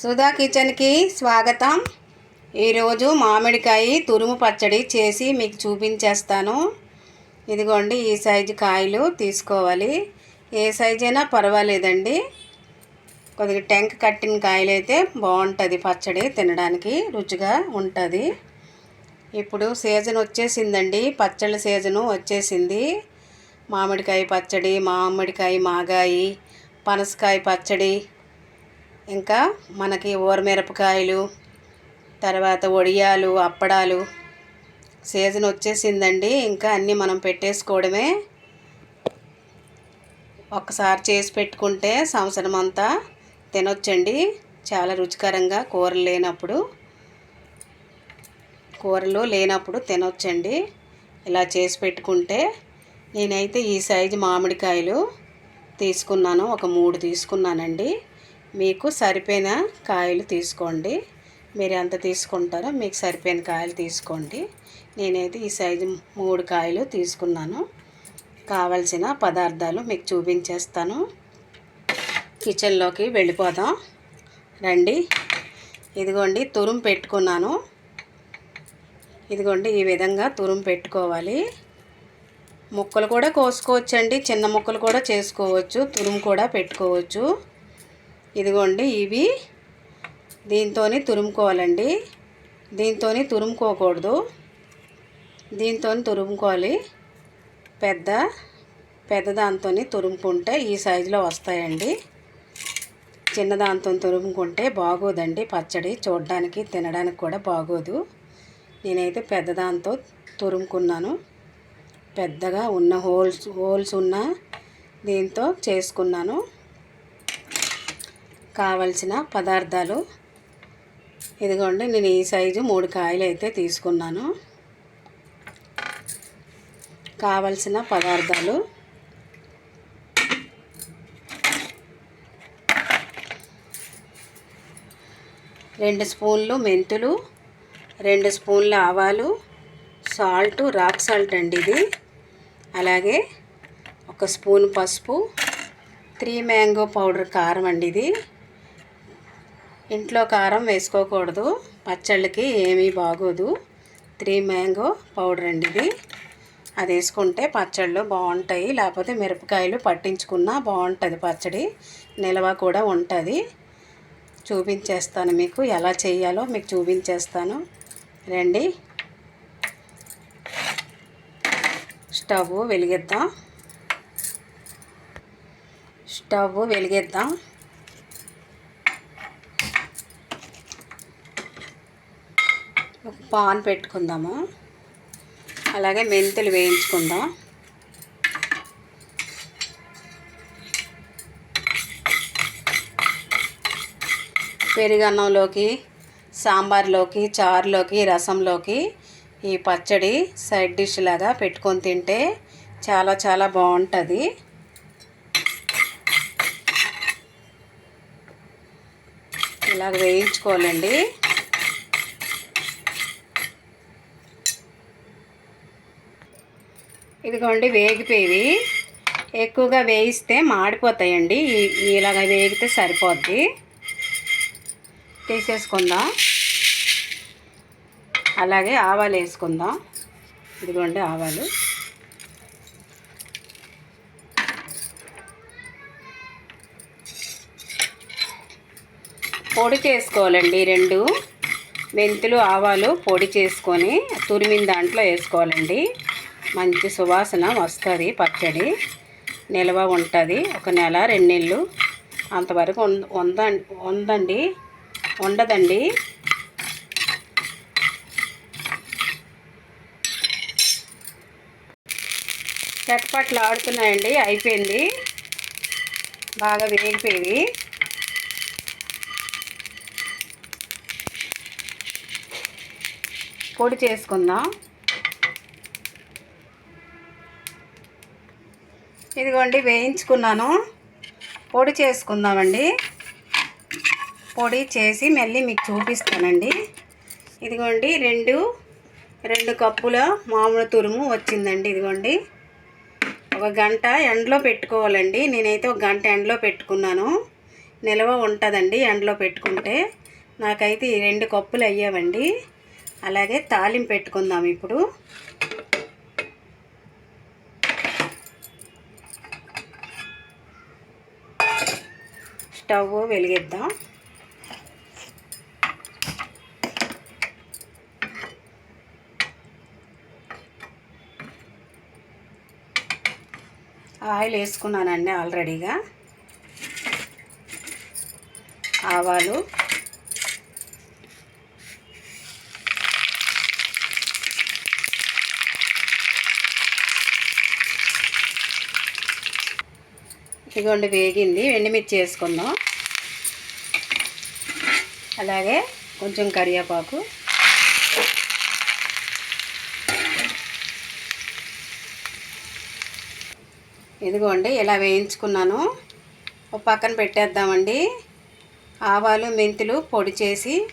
సుధా కిచెన్కి స్వాగతం. ఈరోజు మామిడికాయ తురుము పచ్చడి చేసి మీకు చూపించేస్తాను. ఇదిగోండి ఈ సైజు కాయలు తీసుకోవాలి. ఏ సైజు అయినా పర్వాలేదండి. కొద్దిగా టెంక్ కట్టిన కాయలు అయితే బాగుంటుంది పచ్చడి తినడానికి రుచిగా ఉంటుంది. ఇప్పుడు సీజన్ వచ్చేసిందండి పచ్చళ్ళ సీజను వచ్చేసింది. మామిడికాయ పచ్చడి మామిడికాయ మాగాయి పనసకాయ పచ్చడి ఇంకా మనకి ఊరమిరపకాయలు తర్వాత వడియాలు అప్పడాలు. సీజన్ వచ్చేసిందండి. ఇంకా అన్నీ మనం పెట్టేసుకోవడమే. ఒక్కసారి చేసి పెట్టుకుంటే సంవత్సరం అంతా తినొచ్చండి. చాలా రుచికరంగా కూరలు లేనప్పుడు. కూరలు లేనప్పుడు తినొచ్చండి. ఇలా చేసి పెట్టుకుంటే నేనైతే ఈ సైజు మామిడికాయలు తీసుకున్నాను. ఒక మూడు తీసుకున్నానండి. మీకు సరిపోయిన కాయలు తీసుకోండి. మీరు ఎంత తీసుకుంటారో మీకు సరిపోయిన కాయలు తీసుకోండి. నేనైతే ఈ సైజు మూడు కాయలు తీసుకున్నాను. కావలసిన పదార్థాలు మీకు చూపించేస్తాను. కిచెన్లోకి వెళ్ళిపోదాం. రండి. ఇదిగోండి తురుం పెట్టుకున్నాను. ఇదిగోండి ఈ విధంగా తురుం పెట్టుకోవాలి. ముక్కలు కూడా కోసుకోవచ్చండి. చిన్న ముక్కలు కూడా చేసుకోవచ్చు. తురుము కూడా పెట్టుకోవచ్చు. ఇదిగోండి ఇవి దీంతో తురుముకోవాలండి. దీంతో తురుముకోకూడదు. దీంతో తురుముకోవాలి. పెద్ద పెద్ద దాంతో తురుముకుంటే ఈ సైజులో వస్తాయండి. చిన్న దాంతో తురుముకుంటే బాగోదండి. పచ్చడి చూడడానికి తినడానికి కూడా బాగోదు. నేనైతే పెద్ద దాంతో తురుముకున్నాను. పెద్దగా ఉన్న హోల్స్ హోల్స్ ఉన్న దీంతో చేసుకున్నాను. కావలసిన పదార్థాలు. ఇదిగోండి నేను ఈ సైజు మూడు కాయలు అయితే తీసుకున్నాను. కావలసిన పదార్థాలు. రెండు స్పూన్లు మెంతులు రెండు స్పూన్ల ఆవాలు సాల్ట్ రాక్ సాల్ట్ అండి ఇది. అలాగే ఒక స్పూన్ పసుపు త్రీ మ్యాంగో పౌడర్ కారం అండి ఇది. ఇంట్లో కారం వేసుకోకూడదు. పచ్చళ్ళకి ఏమీ బాగోదు. త్రీ మ్యాంగో పౌడర్ అండి ఇది. అది వేసుకుంటే పచ్చళ్ళు బాగుంటాయి. లేకపోతే మిరపకాయలు పట్టించుకున్నా బాగుంటుంది పచ్చడి. నిల్వ కూడా ఉంటుంది. చూపించేస్తాను మీకు ఎలా చేయాలో మీకు చూపించేస్తాను. రండి. స్టవ్ వెలిగిద్దాం. స్టవ్ వెలిగిద్దాం. పాన్ పెట్టుకుందాము. అలాగే మెంతులు వేయించుకుందాం. పెరుగన్నంలోకి సాంబార్లోకి చారులోకి రసంలోకి ఈ పచ్చడి సైడ్ డిష్ లాగా పెట్టుకొని తింటే చాలా చాలా బాగుంటుంది. ఇలాగ వేయించుకోవాలండి. ఇదిగోండి వేగిపోయి ఎక్కువగా వేయిస్తే మాడిపోతాయండి. ఇలాగ వేగితే సరిపోద్ది. తీసేసుకుందాం. అలాగే ఆవాలు వేసుకుందాం. ఇదిగోండి ఆవాలు. పొడి చేసుకోవాలండి రెండు. మెంతులు ఆవాలు పొడి చేసుకొని తురిమిన దాంట్లో వేసుకోవాలండి. మంచి సువాసన వస్తుంది పచ్చడి. నిల్వ ఉంటుంది. ఒక నెల రెండు నెలలు అంతవరకు ఉంద ఉందండి. ఉండదండి. చట్పట్లు ఆడుతున్నాయండి. అయిపోయింది. బాగా వేగిపోయి పొడి చేసుకుందాం. ఇదిగోండి వేయించుకున్నాను. పొడి చేసుకుందామండి. పొడి చేసి మళ్ళీ మీకు చూపిస్తానండి. ఇదిగోండి రెండు రెండు కప్పుల మామూలు తురుము వచ్చిందండి ఇదిగోండి. ఒక గంట ఎండలో పెట్టుకోవాలండి. నేనైతే ఒక గంట ఎండలో పెట్టుకున్నాను. నిల్వ ఉంటుందండి ఎండలో పెట్టుకుంటే. నాకైతే ఈ రెండు కప్పులు అయ్యావండి. అలాగే తాలింపు పెట్టుకుందాం ఇప్పుడు. స్టవ్ వెలిగిద్దాం. ఆయిల్ వేసుకున్నానండి ఆల్రెడీగా. ఆవాలు. ఇదిగోండి వేగింది ఎండుమిర్చి వేసుకుందాం. అలాగే కొంచెం కరివేపాకు. ఇదిగోండి ఇలా వేయించుకున్నాను. ఒక పక్కన పెట్టేద్దామండి. ఆవాలు మెంతులు పొడి చేసి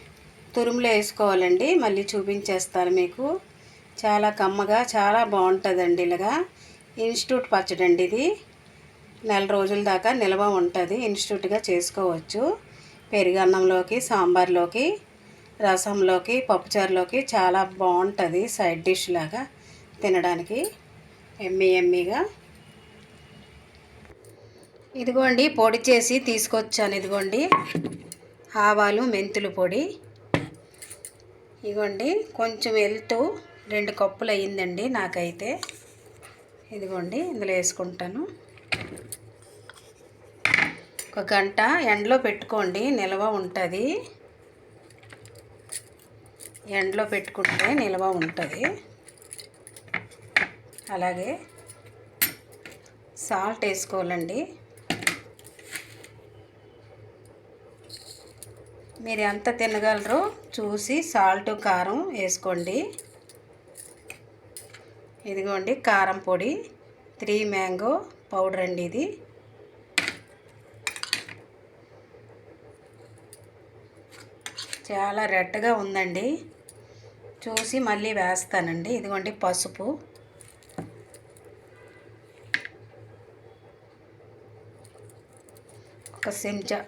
తురుములో వేసుకోవాలండి. మళ్ళీ చూపించేస్తాను మీకు. చాలా కమ్మగా చాలా బాగుంటుందండి ఇలాగా. ఇన్స్టిట్యూట్ పచ్చడి అండి ఇది. నెల రోజుల దాకా నిల్వ ఉంటుంది. ఇన్స్టిట్యూట్గా చేసుకోవచ్చు. పెరుగన్నంలోకి సాంబార్లోకి రసంలోకి పప్పుచారులోకి చాలా బాగుంటుంది సైడ్ డిష్ లాగా తినడానికి. ఎమ్మి ఎమ్మిగా. ఇదిగోండి పొడి చేసి తీసుకొచ్చాను ఇదిగోండి. ఆవాలు మెంతులు పొడి. ఇదిగోండి కొంచెం వెళ్తూ రెండు కప్పులు అయ్యిందండి నాకైతే. ఇదిగోండి ఇందులో వేసుకుంటాను. ఒక గంట ఎండలో పెట్టుకోండి నిల్వ ఉంటుంది. ఎండలో పెట్టుకుంటే నిల్వ ఉంటుంది. అలాగే సాల్ట్ వేసుకోవాలండి. మీరు ఎంత తినగలరో చూసి సాల్ట్ కారం వేసుకోండి. ఇదిగోండి కారం పొడి త్రీ మ్యాంగో పౌడర్ అండి ఇది. చాలా రెడ్గా ఉందండి. చూసి మళ్ళీ వేస్తానండి. ఇదిగోండి పసుపు. ఒక చెంచా.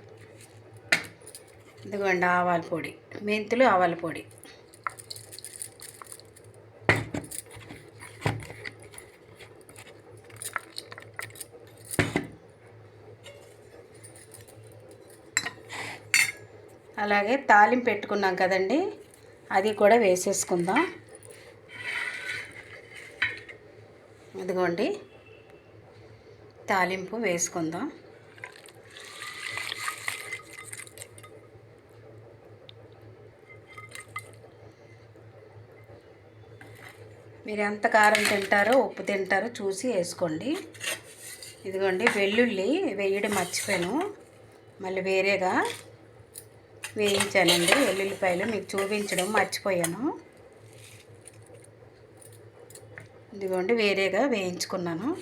ఇదిగోండి ఆవాల పొడి. మెంతులు ఆవాల పొడి. అలాగే తాలింపు పెట్టుకున్నాం కదండి. అది కూడా వేసేసుకుందాం. ఇదిగోండి. తాలింపు వేసుకుందాం. మీరు ఎంత కారం తింటారో ఉప్పు తింటారో చూసి వేసుకోండి. ఇదిగోండి వెల్లుల్లి వేయడం మర్చిపోయాను. మళ్ళీ వేరేగా వేయించానండి. వెల్లుల్లిపాయలు మీకు చూపించడం మర్చిపోయాను. ఇదిగోండి వేరేగా వేయించుకున్నాను.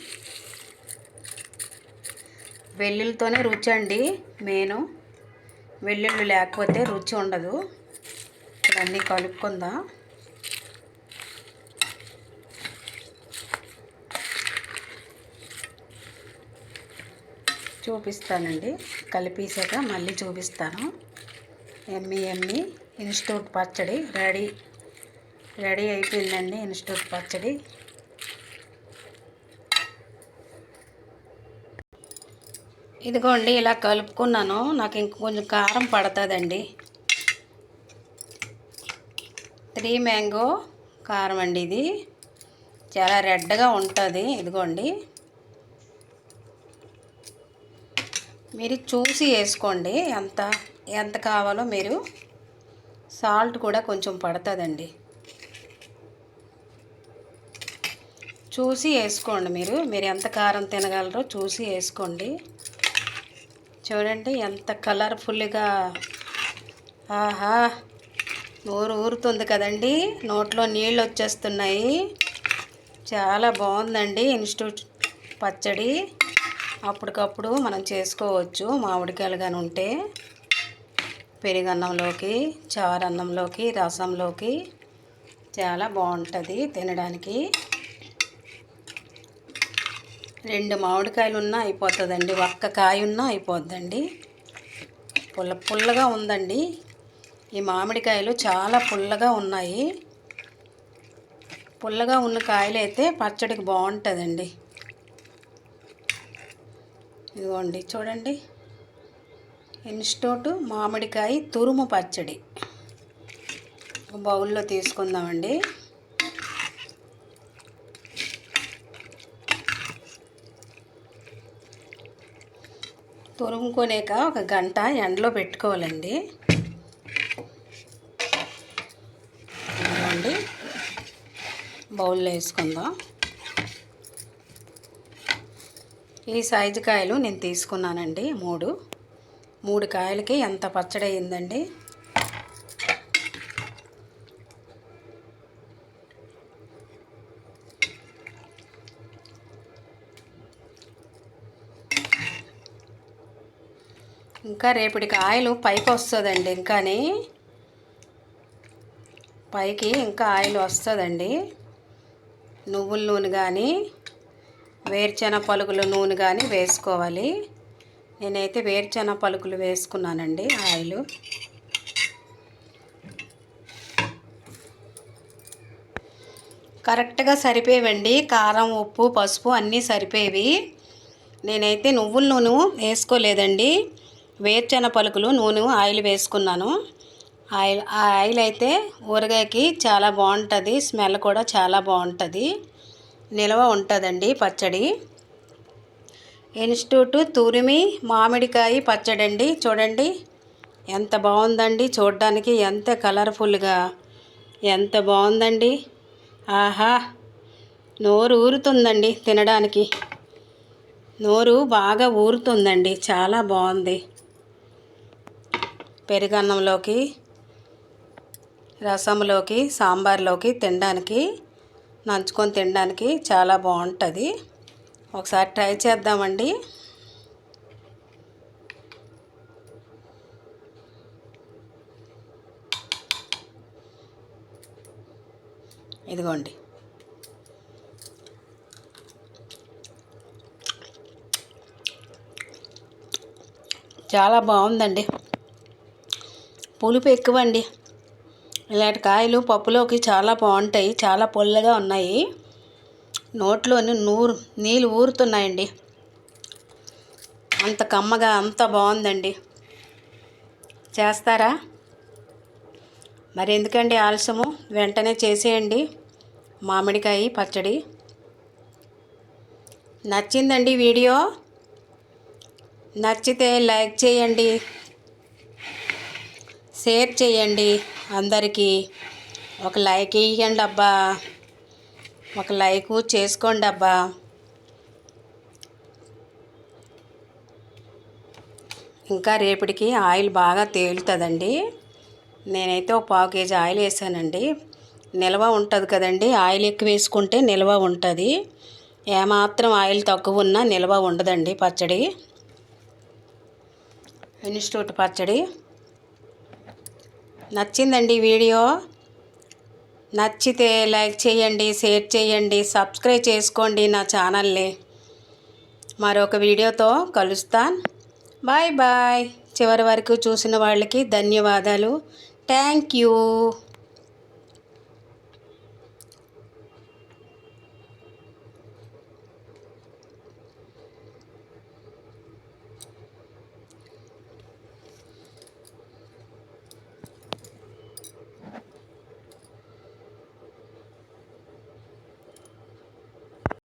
వెల్లుల్లితోనే రుచి అండి మెయిన్. వెల్లుల్లి లేకపోతే రుచి ఉండదు. ఇవన్నీ కలుపుకుందాం. చూపిస్తానండి. కలిపేసాక మళ్ళీ చూపిస్తాను. ఎమ్మి ఎమ్మి ఇన్స్టిట్యూట్ పచ్చడి రెడీ. రెడీ అయిపోయిందండి ఇన్స్టిట్యూట్ పచ్చడి. ఇదిగోండి ఇలా కలుపుకున్నాను. నాకు ఇంక కొంచెం కారం పడుతుందండి. త్రీ మ్యాంగో కారం అండి ఇది. చాలా రెడ్గా ఉంటుంది. ఇదిగోండి. మీరు చూసి వేసుకోండి. ఎంత ఎంత కావాలో మీరు సాల్ట్ కూడా కొంచెం పడుతుందండి. చూసి వేసుకోండి మీరు. మీరు ఎంత కారం తినగలరో చూసి వేసుకోండి. చూడండి ఎంత కలర్ఫుల్గా ఆహా ఊరు ఊరుతుంది కదండి. నోట్లో నీళ్ళు వచ్చేస్తున్నాయి. చాలా బాగుందండి ఇన్స్టిట్యూట్ పచ్చడి. అప్పటికప్పుడు మనం చేసుకోవచ్చు మామిడికాయలు కానీ ఉంటే. పెరుగన్నంలోకి చారన్నంలోకి రసంలోకి చాలా బాగుంటుంది తినడానికి. రెండు మామిడికాయలు ఉన్నా అయిపోతుందండి ఒక్క కాయ ఉన్నా అయిపోద్దండి. పుల్ల పుల్లగా ఉందండి. ఈ మామిడికాయలు చాలా పుల్లగా ఉన్నాయి. పుల్లగా ఉన్న కాయలు అయితే పచ్చడికి బాగుంటుందండి. ఇదిగోండి చూడండి. ఇన్స్టోటు మామిడికాయ తురుము పచ్చడి. ఒక బౌల్లో తీసుకుందామండి. తురుముకొనేక ఒక గంట ఎండలో పెట్టుకోవాలండి. అండి బౌల్లో వేసుకుందాం. ఈ సైజు కాయలు నేను తీసుకున్నానండి మూడు. మూడు కాయలకి ఎంత పచ్చడి అయిందండి ఇంకా రేపటికి ఆయిల్ పైకి వస్తుందండి ఇంకాని. పైకి ఇంకా ఆయిల్ వస్తుందండి. నువ్వుల నూనె కానీ వేరుచెన పలుకుల నూనె కానీ వేసుకోవాలి. నేనైతే వేరుచన పలుకులు వేసుకున్నానండి ఆయిల్. కరెక్ట్గా సరిపోయేవండి. కారం ఉప్పు పసుపు అన్నీ సరిపోయేవి. నేనైతే నువ్వుల నూనె వేసుకోలేదండి. వేరుచన పలుకులు నూనె ఆయిల్ వేసుకున్నాను. ఆయిల్ ఆ ఆయిల్ అయితే ఊరగాయకి చాలా బాగుంటుంది స్మెల్ కూడా చాలా బాగుంటుంది. నిల్వ ఉంటుందండి పచ్చడి. ఇన్స్టిట్యూట్ తురిమి మామిడికాయ పచ్చడి అండి చూడండి. ఎంత బాగుందండి. చూడడానికి ఎంత కలర్ఫుల్గా ఎంత బాగుందండి. ఆహా! నోరు ఊరుతుందండి తినడానికి. నోరు బాగా ఊరుతుందండి. చాలా బాగుంది. పెరుగన్నంలోకి రసంలోకి సాంబార్లోకి తినడానికి నంచుకొని తినడానికి చాలా బాగుంటుంది. ఒకసారి ట్రై చేద్దామండి. ఇదిగోండి. చాలా బాగుందండి. పులుపు ఎక్కువండి. ఇలాంటి కాయలు పప్పులోకి చాలా బాగుంటాయి. చాలా పొల్లగా ఉన్నాయి. నోట్లోని నూరు నీళ్ళు ఊరుతున్నాయండి. అంత కమ్మగా అంత బాగుందండి. చేస్తారా? మరి ఎందుకండి ఆలస్యము? వెంటనే చేసేయండి. మామిడికాయ పచ్చడి. నచ్చిందండి వీడియో? నచ్చితే లైక్ చేయండి. షేర్ చేయండి. అందరికీ ఒక లైక్ ఇవ్వండి అబ్బా ఒక లైకు చేసుకోండి అబ్బా. ఇంకా రేపటికి ఆయిల్ బాగా తేలుతుందండి. నేనైతే ఒక పావు కేజీ ఆయిల్ వేసానండి. నిల్వ ఉంటుంది కదండి ఆయిల్ ఎక్కువ వేసుకుంటే నిల్వ ఉంటుంది. ఏమాత్రం ఆయిల్ తక్కువ ఉన్నా నిల్వ ఉండదండి పచ్చడి. ఇన్స్టిట్యూట్ పచ్చడి. నచ్చిందండి వీడియో? నచ్చితే లైక్ చేయండి షేర్ చేయండి సబ్స్క్రైబ్ చేసుకోండి నా ఛానల్ని. మరొక వీడియోతో కలుస్తాను. Bye bye. చివరి వరకు చూసిన వాళ్ళకి ధన్యవాదాలు. Thank you.